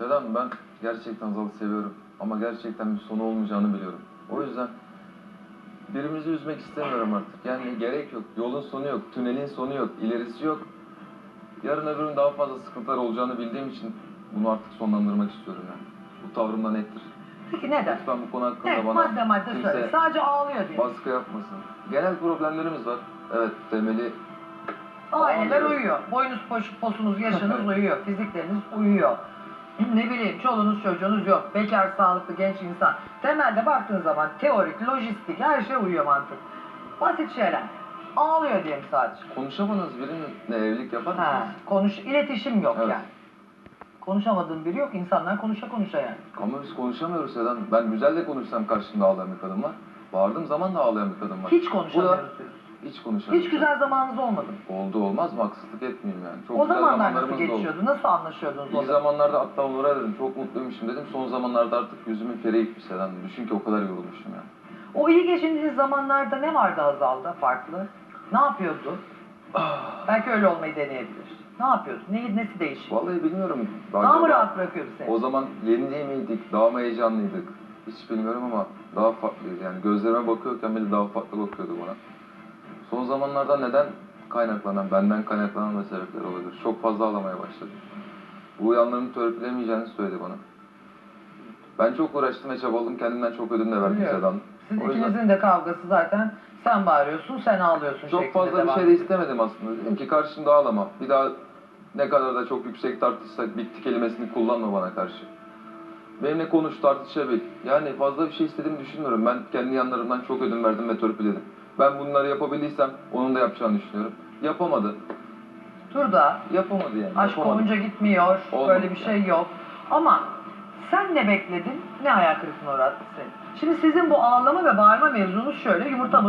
Selam ben gerçekten Hazal'ı seviyorum. Ama gerçekten bir sonu olmayacağını biliyorum. O yüzden birimizi üzmek istemiyorum artık. Yani gerek yok. Yolun sonu yok. Tünelin sonu yok. ilerisi yok. Yarın öbür gün daha fazla sıkıntılar olacağını bildiğim için bunu artık sonlandırmak istiyorum yani. Bu tavrım da nettir. Peki neden? Lütfen bu konu hakkında Evet, bana madde madde kimse söyle. Sadece ağlıyor diye. baskı yapmasın. Genel problemlerimiz var. Evet temeli Aileler Ağlıyor. uyuyor. Boyunuz, poş, posunuz, yaşınız uyuyor. Fizikleriniz uyuyor. Ne bileyim çoluğunuz çocuğunuz yok. Bekar, sağlıklı, genç insan. Temelde baktığın zaman teorik, lojistik her şey uyuyor mantık. Basit şeyler. Ağlıyor diyelim sadece. konuşamadığınız birinle evlilik yapar Ha, mısınız? konuş, iletişim yok Evet. yani. Konuşamadığın biri yok. İnsanlar konuşa konuşa yani. Ama biz konuşamıyoruz Sedan. Ben güzel de konuşsam karşımda ağlayan bir kadın var. Bağırdığım zaman da ağlayan bir kadın var. Hiç konuşamıyoruz diyoruz. Hiç konuşamıyoruz. Hiç güzel zamanınız olmadı. mı? Oldu olmaz mı? Haksızlık etmeyeyim yani. Çok o güzel zamanlar nasıl zamanlarımız da oldu. geçiyordu? Nasıl anlaşıyordunuz İlk zaman? zamanlarda hatta Onur'a dedim çok mutluymuşum dedim. Son zamanlarda artık yüzümün feri gitmiş Sedan. Düşün ki o kadar yorulmuşum yani. O iyi geçindiğiniz zamanlarda ne vardı Hazal'da farklı? Ne yapıyordu? Belki öyle olmayı deneyebilir. Ne yapıyordu? Ne, nesi değişik? Vallahi bilmiyorum. Daha mı rahat bırakıyordu seni? O zaman yeni değil miydik? Daha mı heyecanlıydık? Hiç bilmiyorum ama daha farklıydı. Yani gözlerime bakıyorken bile daha farklı bakıyordu bana. Zamanlarda neden kaynaklanan, benden kaynaklanan da sebepler olabilir. Çok fazla ağlamaya başladı. Bu yanlarını törpülemeyeceğini söyledi bana. Ben çok uğraştım ve çabaladım. Kendimden çok ödün de verdim Biliyorum. Sedan. Siz O yüzden- ikinizin de kavgası zaten sen bağırıyorsun, sen ağlıyorsun Çok şeklinde fazla bir devam şey de ediyor. istemedim aslında. Dedim ki karşımda ağlama. Bir daha ne kadar da çok yüksek tartışsak bitti kelimesini kullanma bana karşı. Benimle konuş tartışabil. Yani fazla bir şey istediğimi düşünmüyorum. Ben kendi yanlarımdan çok ödün verdim ve törpüledim. Ben bunları yapabildiysem onun da yapacağını düşünüyorum. Yapamadı. Turda Yapamadı yani. aşk yapamadı. olunca gitmiyor, Olmadı böyle bir şey yok. Ama sen ne bekledin, ne hayal kırıklığına uğrattı seni? Şimdi sizin bu ağlama ve bağırma mevzunuz şöyle, yumurta